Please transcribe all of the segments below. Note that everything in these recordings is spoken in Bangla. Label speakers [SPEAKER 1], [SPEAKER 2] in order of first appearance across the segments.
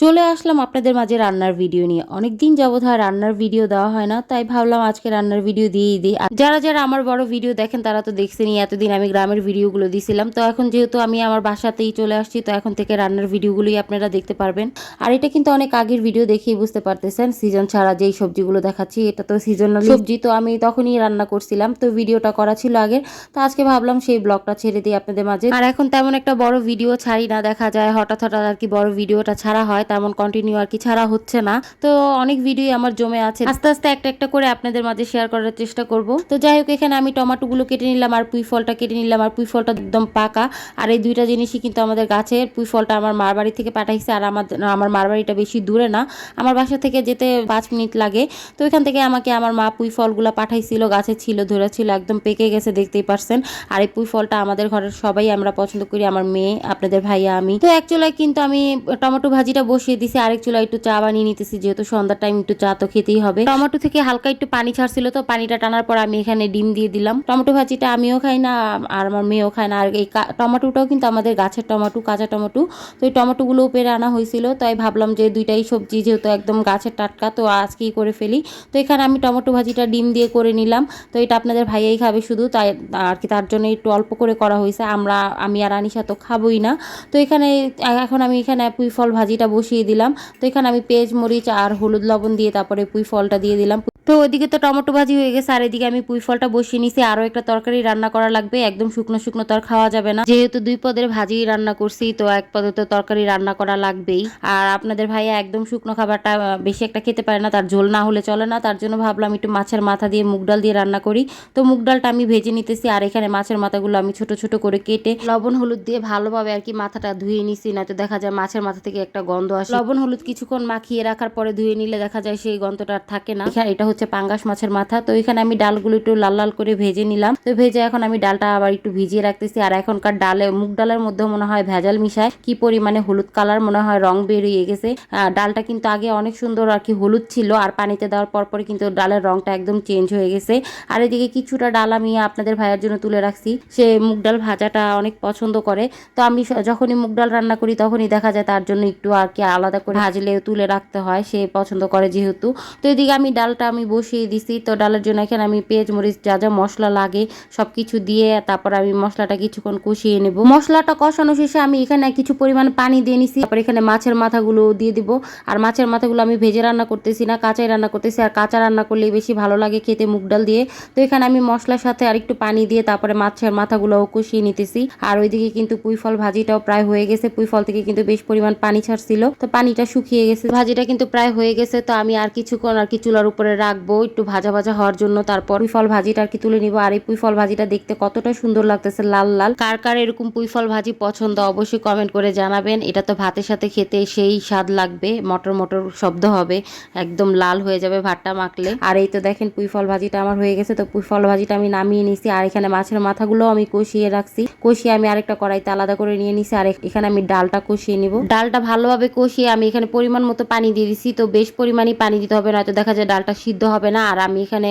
[SPEAKER 1] চলে আসলাম আপনাদের মাঝে রান্নার ভিডিও নিয়ে। অনেক দিন যাবত হয় রান্নার ভিডিও দেওয়া হয় না তাই ভাবলাম আজকে রান্নার ভিডিও দিয়েই দিই। যারা যারা আমার বড় ভিডিও দেখেন তারা তো দেখছেনই এতদিন আমি গ্রামের ভিডিওগুলো দিছিলাম। তো এখন যেহেতু আমি আমার বাসাতেই চলে আসছি তো এখন থেকে রান্নার ভিডিওগুলোই আপনারা দেখতে পারবেন। আর এটা কিন্তু অনেক আগের ভিডিও দেখেই বুঝতে পারতেছেন সিজন ছাড়া যেই সবজিগুলো দেখাচ্ছি এটা তো সিজনাল সবজি তো আমি তখনই রান্না করছিলাম। তো ভিডিওটা করা ছিল আগে তো আজকে ভাবলাম সেই ব্লগটা ছেড়ে দিই আপনাদের মাঝে। আর এখন তেমন একটা বড় ভিডিও ছাড়ি না দেখা যায় হঠাৎ হঠাৎ আর কি বড় ভিডিওটা ছাড়া হয়। তেমন কন্টিনিউ আর কি ছাড়া হচ্ছে না। তো অনেক ভিডিও আমার জমে আছে। আস্তে আস্তে একটা একটা করে আপনাদের মাঝে শেয়ার করার চেষ্টা করব। তো যাই হোক, এখানে আমি টমেটোগুলো কেটে নিলাম আর পুঁই ফলটা কেটে নিলাম আর পুঁই ফলটা একদম পাকা। আর এই দুইটা জিনিসই কিন্তু আমাদের গাছের পুঁই ফলটা আমার মার বাড়ি থেকে পাঠাইছে আর আমার আমার মার বাড়িটা বেশি দূরে না। আমার বাসা থেকে যেতে পাঁচ মিনিট লাগে। তো এখান থেকে আমাকে আমার মা পুঁই ফলগুলো পাঠাইছিল, গাছে ছিল ধরে ছিল একদম পেকে গেছে, দেখতেই পারছেন। আর এই পুঁই ফলটা আমাদের ঘরের সবাই আমরা পছন্দ করি, আমার মেয়ে, আপনাদের ভাইয়া, আমি। তো এক চুলায় কিন্তু আমি টমেটো ভাজিটা বসিয়ে দিছি, আরেক চুলা একটু চা বানিয়ে নিতেছি, যেহেতু সন্ধ্যার টাইম একটু চা তো খেতেই হবে। টমেটো থেকে হালকা একটু পানি ছাড়ছিল তো, পানিটা টানার পর আমি এখানে ডিম দিয়ে দিলাম। টমেটো ভাজিটা আমিও খাই না, আর আমার মেয়েও খায় না। আর এই টমেটোটাও কিন্তু আমাদের গাছের টমেটো, কাঁচা টমেটো। তো এই টমেটোগুলোও পেরে আনা হয়েছিল, তাই ভাবলাম যে দুইটাই সবজি যেহেতু একদম গাছের টাটকা, তো আজকেই করে ফেলি। তো এখানে আমি টমেটো ভাজিটা ডিম দিয়ে করে নিলাম। তো এটা আপনাদের ভাইয়াই খাবে শুধু, তাই আর কি, তার জন্য একটু অল্প করে করা হয়েছে। আমরা, আমি আর আনিশা তো খাবোই না। তো এখানে, এখন আমি এখানে পুঁই ফল ভাজিটা বসিয়ে দিলাম। তো এখানে আমি পেঁয়াজ, মরিচ আর হলুদ লবণ দিয়ে তারপরে পুঁই ফলটা দিয়ে দিলাম। তো ওইদিকে তো টমেটো ভাজি হয়ে গেছে, আর এদিকে আমি পুঁই ফলটা বসিয়ে নিছি আরও একটা তরকারি রান্না করা লাগবে, একদম শুকনো শুকনো তর খাওয়া যাবে না। যেহেতু দুই পদের ভাজি রান্না করছি, তো এক পদে তো তরকারি রান্না করা লাগবেই। আর আপনাদের ভাইয়া একদম শুকনো খাবারটা বেশি একটা খেতে পারে না, তার ঝোল না হলে চলে না। তার জন্য ভাবলাম একটু মাছের মাথা দিয়ে মুগ ডাল দিয়ে রান্না করি। তো মুগ ডালটা আমি ভেজে নিতেছি, আর এখানে মাছের মাথাগুলো আমি ছোট ছোট করে কেটে লবণ, হলুদ দিয়ে ভালোভাবে আর কি মাথাটা ধুয়ে নিছি না তো দেখা যায় মাছের মাথা থেকে একটা গন্ধ আসে লবণ, হলুদ কিছুক্ষণ মাখিয়ে রাখার পরে ধুয়ে নিলে দেখা যায় সেই গন্ধটা আর থাকে না। এটা হচ্ছে পাঙ্গাস মাছের মাথা। তো এখানে আমি ডালগুলো একটু লাল লাল করে ভেজে নিলাম। তো ভেজে এখন আমি ডালটা আবার একটু ভিজিয়ে রাখতেছি। আর এখনকার ডালে, মুগ ডালের মধ্যে মনে হয় ভেজাল মিশায়। কি পরিমাণে হলুদ কালার, মনে হয় রং বেরিয়ে গেছে। ডালটা কিন্তু আগে অনেক সুন্দর আর কি হলুদ ছিল। আর পানিতে দেওয়ার পর পরে কিন্তু ডালের রংটা একদম চেঞ্জ হয়ে গেছে। আর এদিকে কিছুটা ডাল আমি আপনাদের ভাইয়ের জন্য তুলে রাখছি। সে মুগ ডাল ভাজাটা অনেক পছন্দ করে। তো আমি যখনই মুগ ডাল রান্না করি, তখনই দেখা যায় তার জন্য একটু আর কি আলাদা করে ভাজলে তুলে রাখতে হয়, সে পছন্দ করে যেহেতু। তো এদিকে আমি ডালটা আমি বসিয়ে দিছি। তো ডালের জন্য এখানে আমি পেঁয়াজ, মরিচ, যা যা মশলা লাগে সব কিছু দিয়ে তারপর আমি মশলাটা কিছুক্ষণ কষিয়ে নেব। মশলাটা কষানো শেষে আমি এখানে কিছু পরিমাণ পানি দিয়ে নিছি। তারপর এখানে মাছের মাথাগুলো দিয়ে দিব। আর মাছের মাথাগুলো আমি ভেজে রান্না করতেছি না, কাঁচাই রান্না করতেছি। আর কাঁচা রান্না করলে বেশি ভালো লাগে খেতে মুগ ডাল দিয়ে। তো এখানে আমি মশলার সাথে আর একটু পানি দিয়ে তারপরে মাছের মাথাগুলোও কষিয়ে নিতেছি। আর ওইদিকে কিন্তু পুঁই ফল ভাজিটাও প্রায় হয়ে গেছে। পুঁই ফল থেকে কিন্তু বেশ পরিমাণ পানি ছাড়ছিল। তো পানিটা শুকিয়ে গেছে। ভাজিটা কিন্তু প্রায় হয়ে গেছে, তো আমি আর কিছুক্ষণ আর কি চুলার উপরে রাখব একটু ভাজা ভাজা হওয়ার জন্য। তারপর পুঁই ফল ভাজিটা আর কি তুলে নিব। আর এই পুঁই ফল ভাজিটা দেখতে কতটা সুন্দর লাগতেছে, লাল লাল। কার কার এরকম পুঁই ফল ভাজি পছন্দ অবশ্যই কমেন্ট করে জানাবেন। এটা তো ভাতের সাথে খেতে সেই স্বাদ লাগবে, মটর মটর শব্দ হবে, একদম লাল হয়ে যাবে ভাতটা মাখলে। আর এই তো দেখেন পুঁই ফল ভাজিটা আমার হয়ে গেছে, তো পুঁই ফল ভাজিটা আমি নামিয়ে নিছি। আর এখানে মাছের মাথাগুলো আমি কষিয়ে রাখছি। কষিয়ে আমি আরেকটা কড়াইতে আলাদা করে নিয়ে নিছি। আর এখানে আমি ডালটা কষিয়ে নিব। ডালটা ভালোভাবে কষিয়ে আমি এখানে পরিমাণ মতো পানি দিয়ে দিছি, তো বেশ পরিমাণে পানি দিতে হবে, নয়তো দেখা যায় ডালটা সিদ্ধ হবে না। আর আমি এখানে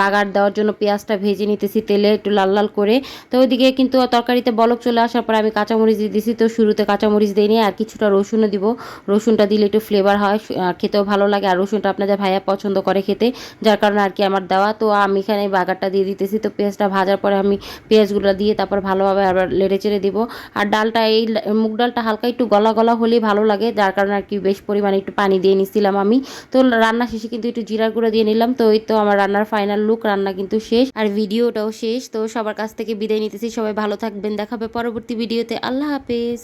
[SPEAKER 1] বাগার দেওয়ার জন্য পেঁয়াজটা ভেজে নিতেছি তেলে একটু লাল লাল করে। তো ওইদিকে কিন্তু তরকারিতে বলক চলে আসার পর আমি কাঁচামরিচ দিয়ে দিছি, তো শুরুতে কাঁচামরিচ দিইনি আর কিছুটা রসুনও দিব। রসুনটা দিলে একটু ফ্লেভার হয় খেতেও ভালো লাগে। আর রসুনটা আপনাদের ভাইয়া পছন্দ করে খেতে, যার কারণে আর কি আমার দেওয়া। তো আমি এখানে বাগারটা দিয়ে দিতেছি, তো পেঁয়াজটা ভাজার পরে আমি পেঁয়াজগুলো দিয়ে তারপর ভালোভাবে আবার লেড়ে চেড়ে দিব। আর ডালটা এই মুগ ডালটা হালকা একটু গলা গলা হলেই ভালো লাগে যার কারণে আর কি বেশ পরিমাণে একটু পানি দিয়ে নিছিলাম আমি। তো রান্না শেষে কিন্তু একটু জিরার গুঁড়ো দিয়ে নিলাম। তো ওই তো আমার রান্নার ফাইনাল লুক রান্না কিন্তু শেষ। আর ভিডিওটাও শেষ। তো সবার কাছ থেকে বিদায় নিতেছি। সবাই ভালো থাকবেন। দেখাবে পরবর্তী ভিডিওতে। আল্লাহ হাফেজ।